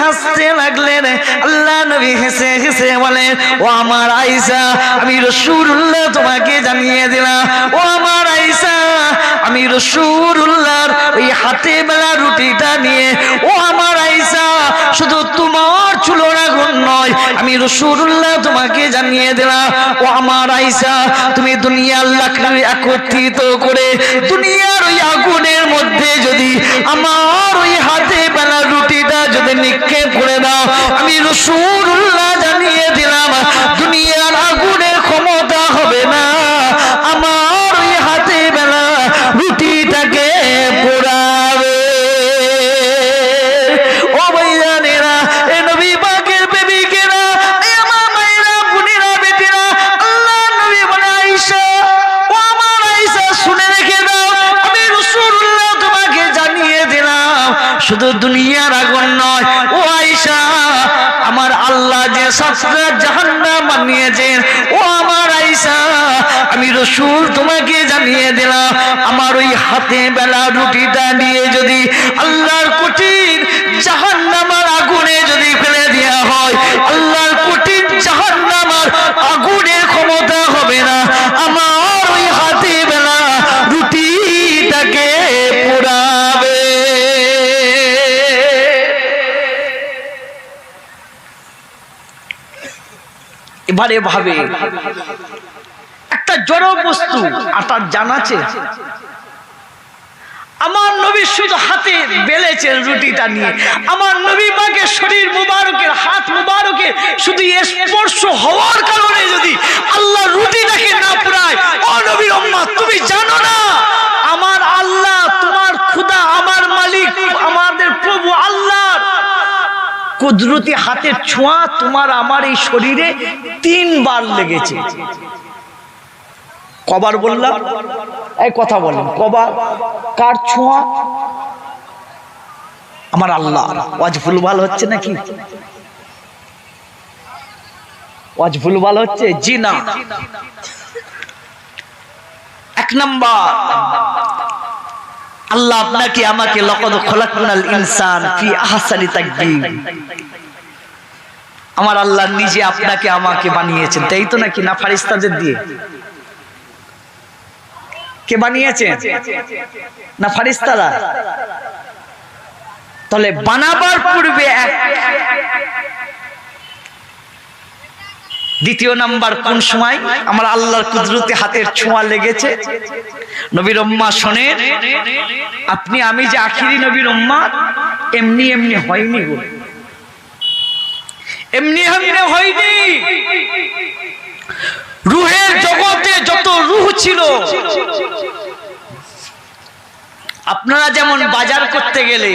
হাসতে লাগলেন। আল্লাহ নবী হেসে হেসে বলেন, ও আমার আইসা আমি রসুল্লাহ তোমাকে জানিয়ে দিলাম। ও আমার আইসা আমি রসুল্লাহর ওই হাতে বেলা রুটিটা নিয়ে, ও আমার আইসা শুধু তোমার চুলোর আগুন নয়, আমি রসুল্লাহ তোমাকে জানিয়ে দিলাম। ও আমার আইসা তুমি দুনিয়ার লাকড়ি একত্রিত করে, দুনিয়ার ওই আগুনের মধ্যে যদি আমার ওই হাতে বেলা রুটিটা যদি নিক্ষেপ করে দাও আমি রসুল তোমাকে জানিয়ে দিলাম, আমার ওই হাতে বেলা রুটিটা নিয়ে যদি আল্লাহর কঠিন জাহান্নামার আগুনে যদি ফেলে দেওয়া হয়, আল্লাহর কঠিন জাহান্নামার আগুনের ক্ষমতা হবে না। আমার ওই হাতে বেলা রুটিটাকে পোড়াবে। এবারে ভাবে। জড় বস্তু আটার জানাছে আমার নবী শুধু হাতে বেলেছেন রুটিটা নিয়ে। আমার নবী পাকে শরীর মুবারকের, হাত মুবারকের শুধু স্পর্শ হওয়ার কারণে যদি আল্লাহ রুটিটাকে না পুরায়, ও নবীর আম্মা তুমি জানো না, আমার আল্লাহ, তোমার খুদা, আমার মালিক, আমাদের প্রভু আল্লাহ। কুদরতি হাতের ছোঁয়া তোমার আমার এই শরীরে তিনবার লেগেছে। কবার বললাম? এই কথা বলেন, কবার? কার ছোঁয়া? আমার আল্লাহ। ওয়াজ ভুলভাল হচ্ছে নাকি? ওয়াজ ভুলভাল হচ্ছে? জি না। এক নাম্বার। আল্লাহ আপনাকে, আমাকে, লকদ খোলাকুনাল ইনসান ফি আহসানি তাকবীর আমার আল্লাহ নিজে আপনাকে, আমাকে বানিয়েছেন। তাই তো নাকি? না, ফারিস্তাদের দিয়ে? কে বানিয়েছেন? না ফারিস্তারা? তাহলে বানাবার পূর্বে এক। দ্বিতীয় নাম্বার কোন সময়? আমার আল্লাহর কুদরতি হাতের ছোঁয়া লেগেছে। নবীর উম্মা শোনেন, আপনি, আমি যে আখিরি নবীর উম্মা, এমনি এমনি হয়নি গো। এমনি এমনি হয়নি। রুহের জগতে যত রুহ ছিল, আপনারা যেমন বাজার করতে গেলে,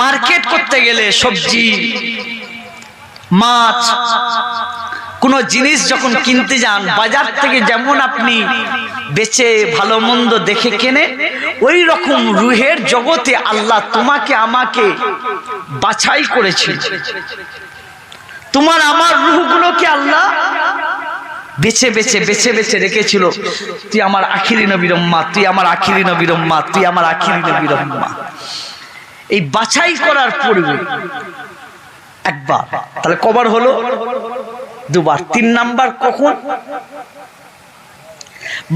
মার্কেট করতে গেলে সবজি, মাছ, কোন জিনিস যখন কিনতে যান, বাজার থেকে যেমন আপনি বেচে ভালো মন্দ দেখে কেনে, ওই রকম রুহের জগতে আল্লাহ তোমাকে, আমাকে বাছাই করেছিল তোমার আমার রুহগুলোকে আল্লাহ বেছে বেছে বেছে বেছে রেখেছিল। তুই আমার আখিরি নবীর তুই আমার আখিরি নবীর তুই আমার আখিরি নবীর এই বাছাই করার পূর্বে একবার, তাহলে কবার হলো? দুবার। তিন নাম্বার কখন?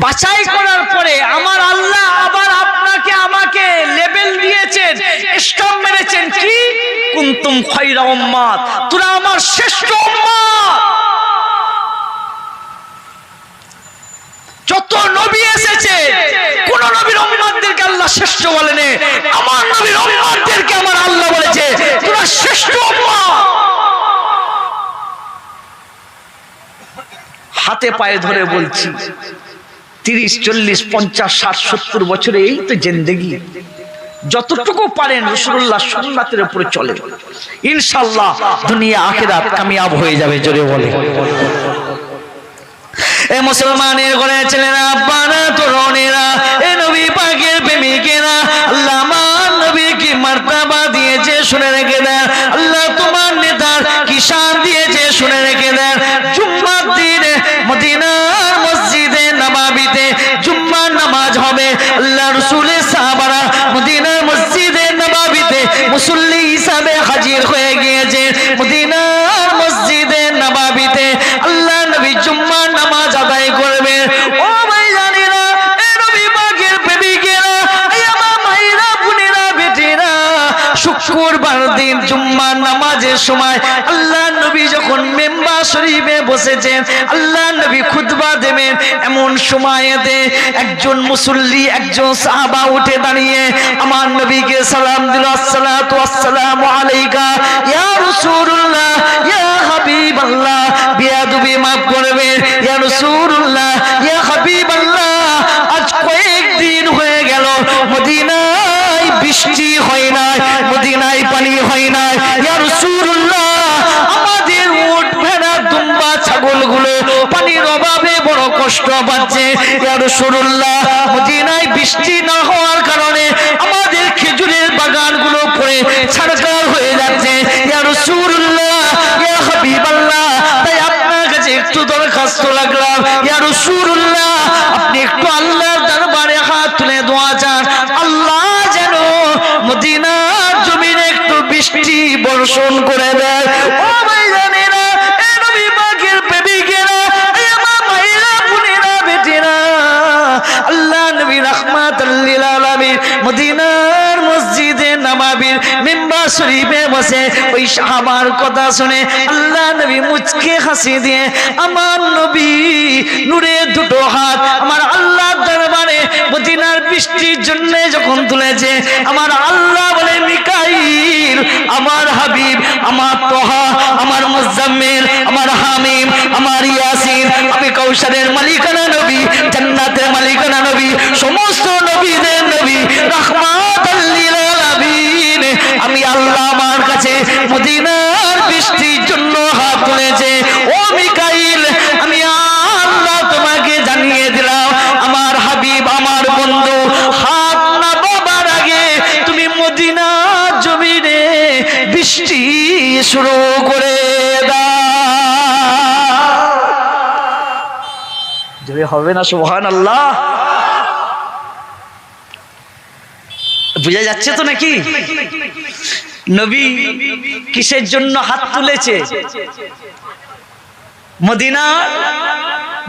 বাছাই করার পরে আমার আল্লাহ আবার আপনাকে আমাকে লেবেল দিয়েছেন স্টপ মেরেছেন। কি? কুন্তুম খৈরা উম্মাত। তোরা শ্রেষ্ঠ যত নবী এসেছে, কোন নবীর উম্মাতদেরকে আল্লাহ শ্রেষ্ঠ বলেনি। আমার নবীর উম্মাতদেরকে আমার আল্লাহ বলেছে, তোরা শ্রেষ্ঠ হাতে পায়ে ধরে বলছি, তিরিশ, চল্লিশ, পঞ্চাশ, ষাট, সত্তর বছরে এই তো জেন্দেগি। যতটুকু পারেন রসুল্লাহ সুন্নাতের উপরে চলে। ইনশাল্লাহ দুনিয়া আখেরাত কামিয়াব হয়ে যাবে, জোরে বলে। এ মুসলমানের ঘরে ছেলেরা আব্বারা, তরুণেরা, এ নবী পাকের প্রেমিকেরা। আল্লাহ আমার নবীকে মার্তাবা দিয়েছে, শুনে রেখে দেন। আল্লাহ তোমার নেতার কিষান দিয়েছে, শুনে রেখে 机会 নামাজের সময় আল্লাহ নবী যখন মেম্বার শরীফে বসেছেন, আল্লাহ নবী খুতবা দেবেন। এমন সময়েতে একজন মুসল্লি, একজন সাহাবা উঠে দাঁড়িয়ে আমার নবীকে সালাম দিল আসসালামু আলাইকা, ইয়া ইয়া হাবিবাল্লাহ মাফ করবেন, ইয়া ইয়া হাবিবাল্লাহ, আজ কয়েকদিন হয়ে গেল, মদিনায় বৃষ্টি হয় না মদিনায় হয় না। ইয়া রাসূলুল্লাহ, আমাদের উট ভেড়া, দুম্বা, ছাগলগুলো পানির অভাবে বড় কষ্ট পাচ্ছে। ইয়া রাসূলুল্লাহ, মদিনায় বৃষ্টি না হওয়ার কারণে বর্ষণ করে দেয়। আমার কথা শুনে আল্লাহ নবী মুচকে হাসি দিয়ে, আমার নবী দুটো হাত আমার আল্লাহ দরবারে মদিনার বৃষ্টির জন্য যখন তুলেছে, আমার আল্লাহ বলে মিকাইল আমার হাবিব, আমার তোহা, আমার মুজাম্মিল, আমার হামিম, আমার ইয়াসিন, আমি কৌশলের মালিকানা নবী, জান্নাতের মালিকানা নবী, সমস্ত নবীদের নবী রহমাত আমি আল্লাহ আমার কাছে মদিনার বৃষ্টির জন্য হাত তুলেছে। ও মিকাইল শুরু করে যদি হবে না সুবহান আল্লাহ বুঝা যাচ্ছে তো নাকি? নবী কিসের জন্য হাত তুলেছে? মদিনা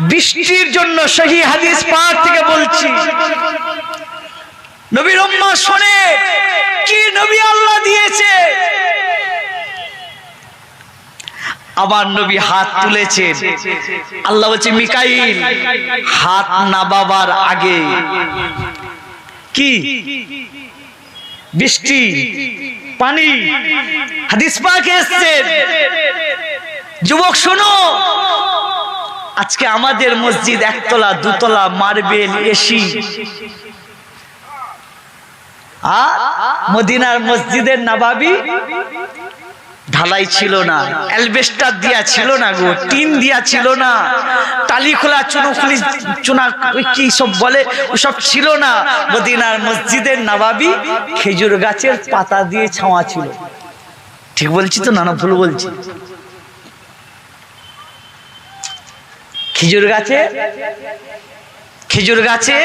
বৃষ্টির জন্য সহি হাদিস পাক থেকে বলছি। নবীর শোনে কি নবী আল্লাহ দিয়েছে? আবার নবী হাত তুলেছেন। আল্লাহ বলছে, মিকাইল, হাত নাবাবার আগে কি? বৃষ্টি, পানি, হাদিস পাকে এসছে। যুবক, শোনো, আজকে আমাদের মসজিদ একতলা, দুতলা, মার্বেল, এসি। আর মদিনার মসজিদের নাবাবি ঢালাই ছিল না, অ্যালবেস্টার দিয়া ছিল না গো, টিন দিয়া ছিল না, টালি খোলা চুনোখুলি চুনা কি সব বলে, ওসব ছিল না। মদিনার মসজিদের নবাবি খেজুর গাছের পাতা দিয়ে ছাওয়া ছিল। ঠিক বলছি তো না না ভুল বলছি? খেজুর গাছে খেজুর গাছে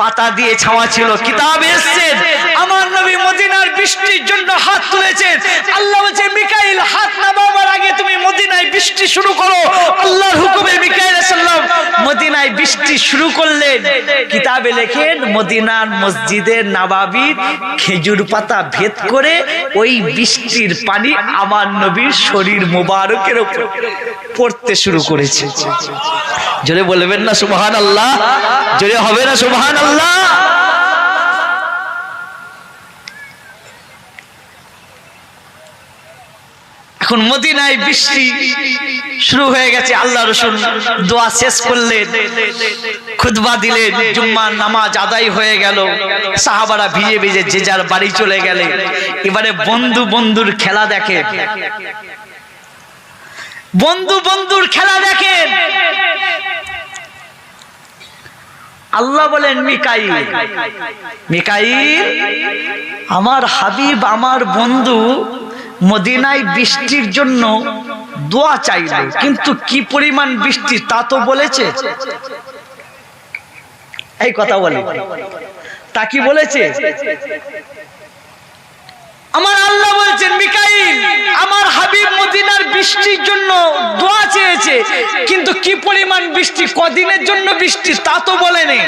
পাতা দিয়ে ছাওয়া ছিল। কিতাব এসছেন আমার নবী মদিনার বৃষ্টির জন্য হাত তুলেছেন। আল্লাহ বলছে, মিকাইল, হাত নামাবার আগে তুমি মদিনায় বৃষ্টি শুরু করো। আল্লাহর হুকুমে মিকাইল সাল্লাম মদিনায় বৃষ্টি শুরু করলেন। কিতাবে লেখেন, মদিনার মসজিদের নাবাবির খেজুর পাতা ভেদ করে ওই বৃষ্টির পানি আমার নবীর শরীর মোবারকের উপর পড়তে শুরু করেছে। জোরে বলবেন না সুবহান আল্লাহ জোরে হবে না সুবহান আল্লাহ এখন মদিনায় বৃষ্টি শুরু হয়ে গেছে, আল্লাহ রসুল দোয়া শেষ করলেন খুদবা দিলেন, জুম্মার নামাজ আদায় হয়ে গেল, সাহাবারা ভিজে ভিজে যে যার বাড়ি চলে গেলে, এবারে বন্ধু বন্ধুর খেলা দেখে। বন্ধু বন্ধুর খেলা দেখেন। আল্লাহ বলেন, মিকাইল। মিকাইল, আমার হাবিব, আমার বন্ধু মদিনায় বৃষ্টির জন্য দোয়া চাইল। কিন্তু কি পরিমাণ বৃষ্টি তা তো বলেছে? এই কথা বলে। তা কি বলেছে? আমার আল্লাহ বলছেন, মিকাইল, আমার হাবিব মদিনার বৃষ্টির জন্য হয়েছে কিন্তু কি পরিমাণ বৃষ্টি, কদিনের জন্য বৃষ্টি, তা তো বলেনি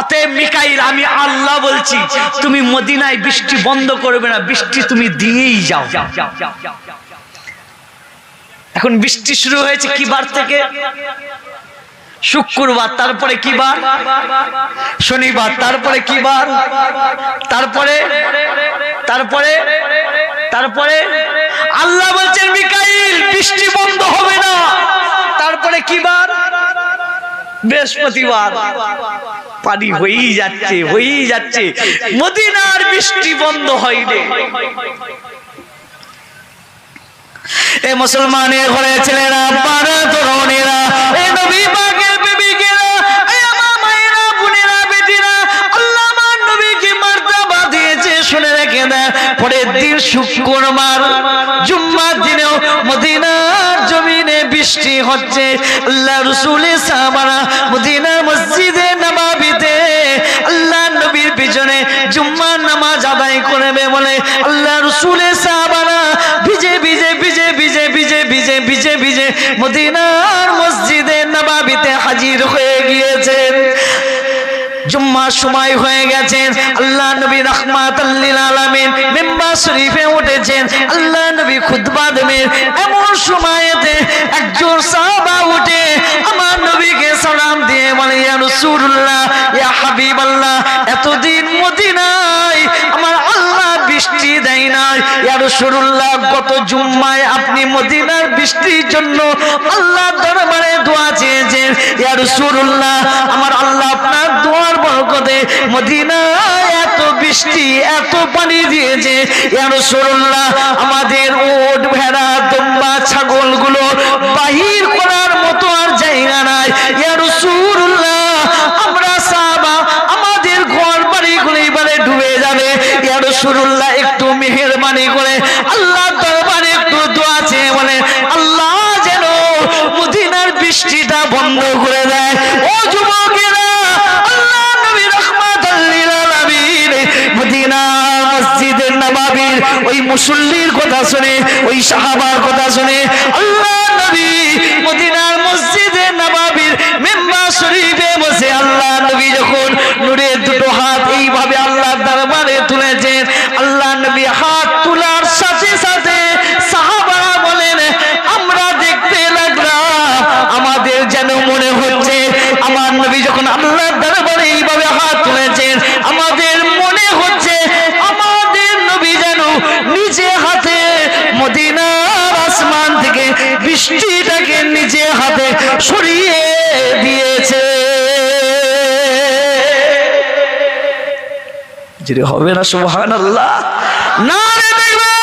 অতএব মিকাইল, আমি আল্লাহ বলছি, তুমি মদিনায় বৃষ্টি বন্ধ করবে না, বৃষ্টি তুমি দিয়েই যাও। এখন বৃষ্টি শুরু হয়েছে কি বার থেকে? শুক্রবার, তারপরে কি বার? শনিবার, তারপরে কি বার? তারপরে? তারপরে? তারপরে? আল্লাহ বলছেন, মিকাইল, বৃষ্টি বন্ধ হবে না। তারপরে কি বার? বৃহস্পতিবার। পানি হয়েই যাচ্ছে হয়েই যাচ্ছে। মদিনার বৃষ্টি বন্ধ হয়নি। এ মুসলমানের ঘরে ছেলেরা পাড়া তরুণেরা এ নবী পরের দিন শুক্রবার জুম্মার দিনেও মদিনার জমিনে বৃষ্টি হচ্ছে। আল্লাহ রসুলের সাহাবারা মদিনার মসজিদে নামাবিতে আল্লাহ নবীর পিছনে জুম্মার নামাজ আদায় করবে বলে আল্লাহ রসুলের সাহাবারা ভিজে ভিজে ভিজে ভিজে ভিজে ভিজে ভিজে ভিজে মদিনার মসজিদে নবাবিতে হাজির হয়ে গিয়েছেন। জুম্মার সময় হয়ে গেছেন আল্লাহ নবী রহমাতাল্লিল আলামিন মেম্বার শরীফে উঠেছেন। আল্লাহ নবী খুতবা এমন সময়তে একজন সাহাবা উঠে আমার নবীকে সালাম দিয়ে বলে, ইয়া রাসূলুল্লাহ, ইয়া হাবিবাল্লাহ, এতদিন মদিনায় আমার বৃষ্টি দেয় নাই। ইয়া রাসূলুল্লাহ, গত জুম্মায় আপনি মদিনার বৃষ্টির জন্য আল্লাহ দরবারে দোয়া চেয়েছেন। ইয়া রাসূলুল্লাহ, আমার আল্লাহ আপনার দোয়ার বরকতে মদিনায় এত বৃষ্টি, এত পানি দিয়েছে। ইয়া রাসূলুল্লাহ, আমাদের ওট ভেড়া, দম্বা, ছাগলগুলো বাহির করার মতো আর জায়গা নাই। ইয়া রাসূলুল্লাহ, আমরা সাহাবা, আমাদের ঘর বাড়িগুলো এবারে ডুবে যাবে। ইয়া মুসল্লির কথা শুনে, ওই সাহাবার কথা শুনে, আল্লাহ নবী মদিনার মসজিদে নবাবির মেম্বার শরীফে বসে আল্লাহ যদি হবে না সুবহান আল্লাহ রে রে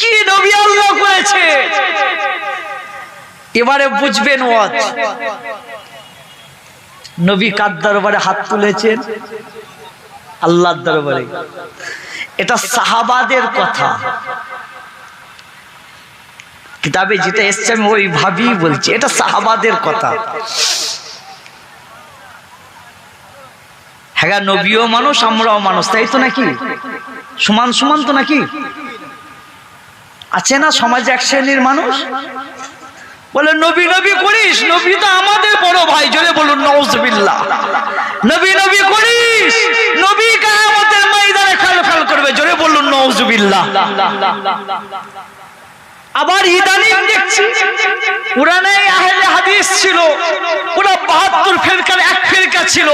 কি নবী আল্লাহ করেছে? এবারে বুঝবেন ওয়াজ নবী কার দরবারে হাত তুলেছেন? আল্লাহর দরবারে। এটা সাহাবাদের কথা। কিতাবে যেটা এসছে আমি ওইভাবেই বলছি। এটা সাহাবাদের কথা। হ্যাঁ নবীও মানুষ, আমরাও মানুষ, তাই তো নাকি? সমান সমান তো নাকি? আছে না সমাজে এক শ্রেণির মানুষ? বলে, নবী নবী করিস, নবী তো আমাদের বড় ভাই। জোরে বলুন নওজবিল্লাহ নবী নবী করিস, নবী কায়ামতের ময়দানে খাল করবে। জোরে বলুন নওজবিল্লাহ আবার ইদানিং দেখছি পুরানে আহলে হাদিস ছিল, ওরা বাহাত্তর ফেরকার এক ফেরকা ছিল,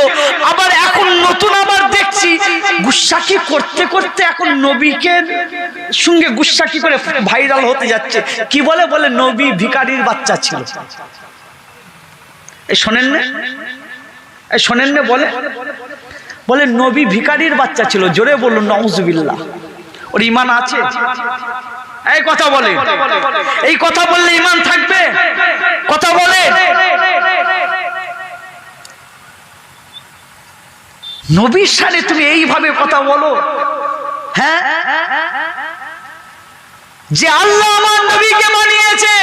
আবার এখন নতুন আবার দেখছি গুসাকি করতে করতে এখন নবীকে সঙ্গে গুসাকি করে ভাইরাল হতে যাচ্ছে। কি বলে? বলে নবী ভিকারির বাচ্চা ছিল। এই শোনেন না? এই শোনেন না বলে? বলে নবী ভিকারির বাচ্চা ছিল, জোরে বলুন, নওজুবিল্লাহ। ওর ইমান আছে? এই কথা বলে। এই কথা বললে ইমান থাকবে? কথা বলে। নবীর সালে তুমি এইভাবে কথা বলো। হ্যাঁ? যে আল্লাহ আমার নবীকে মানিয়েছে,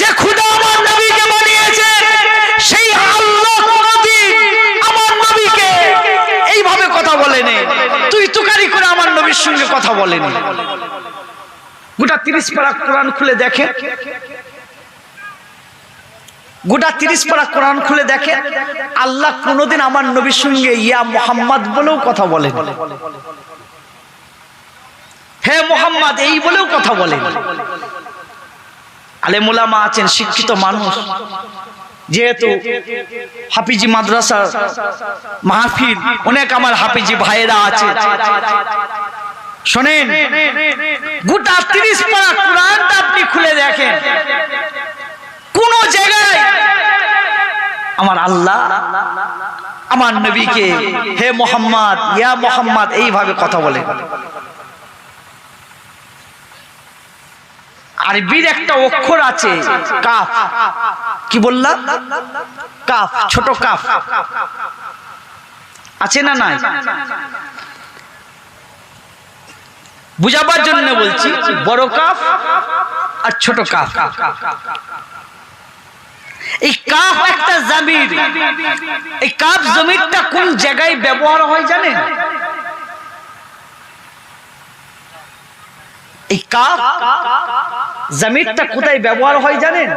যে খুদা আমার নবীকে মানিয়েছে, সেই আল্লাহ কোনদিন আমার নবীকে এইভাবে কথা বলেনি। তুই তুকারি করে আমার নবীর সঙ্গে কথা বলেনি। গোটা তিরিশ পারা কোরআন খুলে দেখে। গোটা তিরিশ পারা কোরআন খুলে দেখে, আল্লাহ কোনোদিন আমার নবীর সঙ্গে ইয়া মোহাম্মদ বলেও কথা বলেন। হে মোহাম্মদ, এই বলেও কথা বলে বলেন আলেমুলামা আছেন, শিক্ষিত মানুষ। যেহেতু হাফিজি মাদ্রাসা মাহফিল, অনেক আমার হাফিজি ভাইয়েরা আছে। শোনেন, গোটা তিরিশ পারা কোরআনটা আপনি খুলে দেখেন। কোন জায়গায় আমার আল্লাহ, আমার নবীকে, হে মোহাম্মদ, ইয়া মোহাম্মদ, এইভাবে কথা বলে। আরবির একটা অক্ষর আছে, কাফ। কি বললাম কাফ, ছোট কাফ। আছে না নাই? বুঝাবার জন্য বলছি, বড় কাফ আর ছোট কাফ। এই কাফ একটা জামির। এই কাফ জমিরটা কোন জায়গায় ব্যবহার হয় জানেন? এই কাফ জামিরটা কোথায় ব্যবহার হয় জানেন?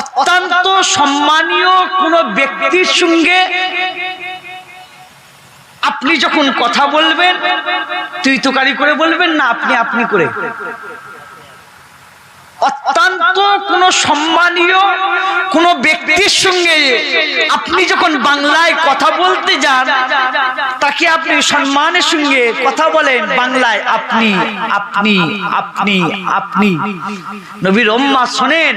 অত্যন্ত সম্মানীয় কোন ব্যক্তির সঙ্গে আপনি যখন কথা বলবেন তুই তোকারি করে বলবেন না আপনি আপনি করে। অত্যন্ত কোন সম্মানীয় কোন ব্যক্তির সঙ্গে আপনি যখন বাংলায় কথা বলতে যান, তাকে আপনি সম্মানের সঙ্গে কথা বলেন, বাংলায় আপনি আপনি আপনি আপনি। নবীর ওম্মা শোনেন,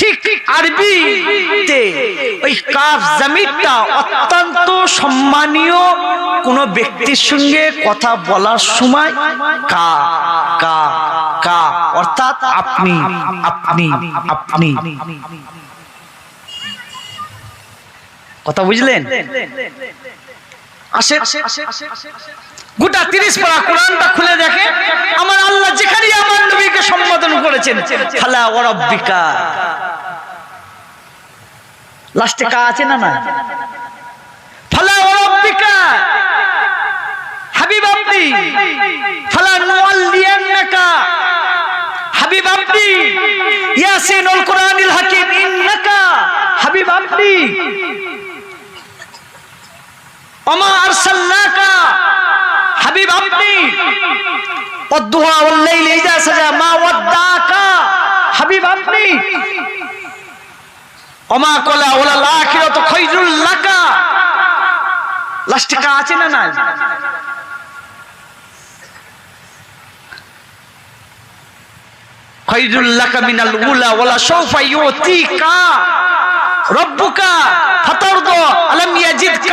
ঠিক আরবিতে ওই কাফ জামিরটা অত্যন্ত সম্মানীয় কোন ব্যক্তির সঙ্গে কথা বলার সময় কা কা আপনি আপনি আপনি। কথা বুঝলেন? গোটা তিরিশ পারা কোরআনটা খুলে দেখে আমার আল্লাহ যেখানে আমার নবীকে সম্বোধন করেছেন খালা ওরব্বিকা লাস্টে কা আছে না না ফালা ওরব্বিকা হাবিব আপনি ফালা নুয়াল্লিয়ান্নাকা হাবিব আপনি ইয়াসিনুল কোরআনিল হাকিম, ইন্নাকা হাবিব আপনি ওমা আরসালনাকা হাবিব আপনি ওয়াদুহা ওয়াল লাইলি ইজা সাজা মা ওয়াদ্দাকা হাবিব আপনি ওমা কলা ওলা লাখিরাতু খায়রুল লাকা লাস্টিকা আছে না নাই? খায়রুল লাকা মিনাল উলা ওয়ালা সাউফা ইউতিকা। রব্বুকা ফাতারদা আলাম ইয়াজিদকা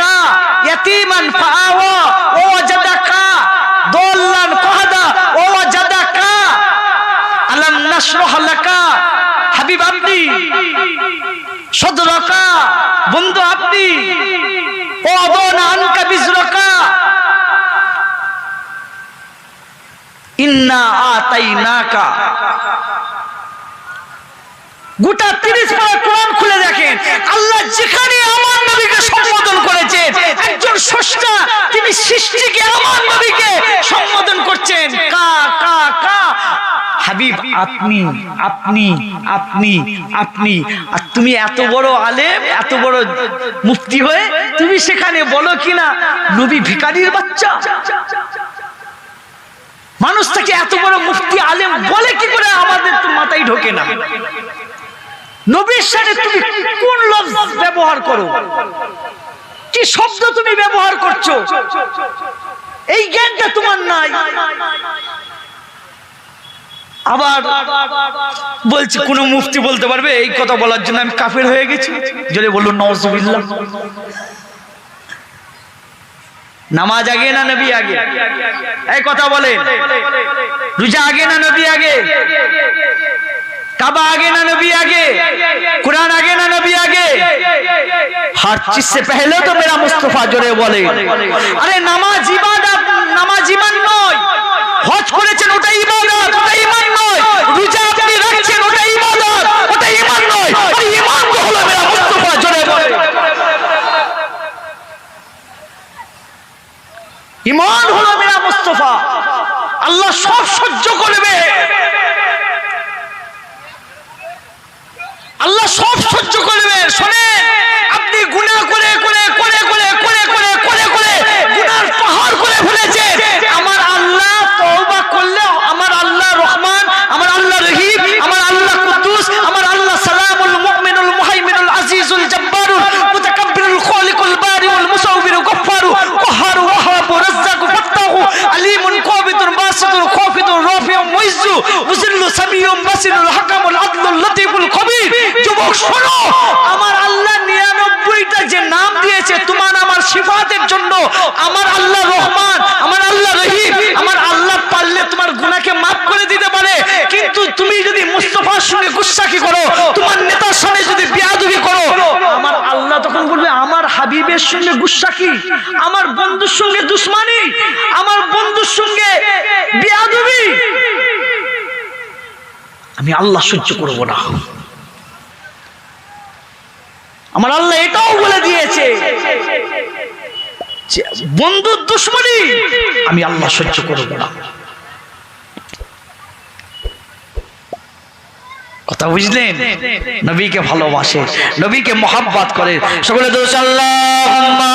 গোটা তিরিশ কোরআন খুলে দেখেন। আল্লাহ যেখানে আমার নবীকে সম্বোধন করেছেন, একজন তিনি সৃষ্টিকে আমার নবীকে সম্বোধন করছেন। কা কা কা। হাবিব, আপনি আপনি আপনি আপনি। আর তুমি এত বড় আলেম, এত বড় মুক্তি হয়ে তুমি সেখানে বলো কিনা? নবী ভিকারির বাচ্চা। মানুষ থেকে এত বড় মুফতি আলেম বলে কি করে আমাদের তো মাথায় ঢোকে না? নবীর সাথে তুমি কোন লফজ ব্যবহার করো? কি শব্দ তুমি ব্যবহার করছ? এই জ্ঞানটা তোমার নাই। আবার বলছি, কোন মুফতি বলতে পারবে, এই কথা বলার জন্য আমি কাফের হয়ে গেছি। যদি বলল নজবিল্লাহ নামাজ আগে না নবী আগে এই কথা বলে রোজা আগে না নবী আগে काबा आगे ना नबी आगे कुरान आगे ना नबी आगे हर चीज से पहले तो मेरा मुस्तफा जोरे बोले अरे নামাজ ইবাদত নামাজ ইমান নয় হজ করেছেন ওটা ইবাদত ইমান হলো মেরা মুস্তফা। আল্লাহ সব সহ্য করবে আল্লাহ সব সহ্য করবে শোনে, আপনি গুণা করে করে করে করে করে করে করে করে গুনার পাহাড় করে ফেলেছে আমার আল্লাহ নিরানব্বইটা যে নাম দিয়েছে, তোমার আমার সিফাতের জন্য। আমার আল্লাহ রহমান, আমার আল্লাহ রহিম, আমার আল্লাহ পারলে তোমার গুনাহকে মাফ করে দিতে পারে। কিন্তু তুমি যদি মুস্তফার সঙ্গে গুস্সাকি করো, তোমার নেতার সঙ্গে যদি বিয়াদবি করো, আমার আল্লাহ তখন বলবে, আমার হাবিবের সঙ্গে গুস্সাকি, আমার বন্ধুর সঙ্গে দুশ্মনী, আমার বন্ধুর সঙ্গে বিয়াদবি। আমি আল্লাহ সহ্য করব না। আমার আল্লাহ এটাও বলে দিয়েছে বন্ধু বন্ধুর দুশ্মনী আমি আল্লাহ সহ্য করব না। কথা বুঝলেন? নবীকে ভালোবাসে, নবীকে মহাব্বাত করে। সকলে দোষ আল্লাহ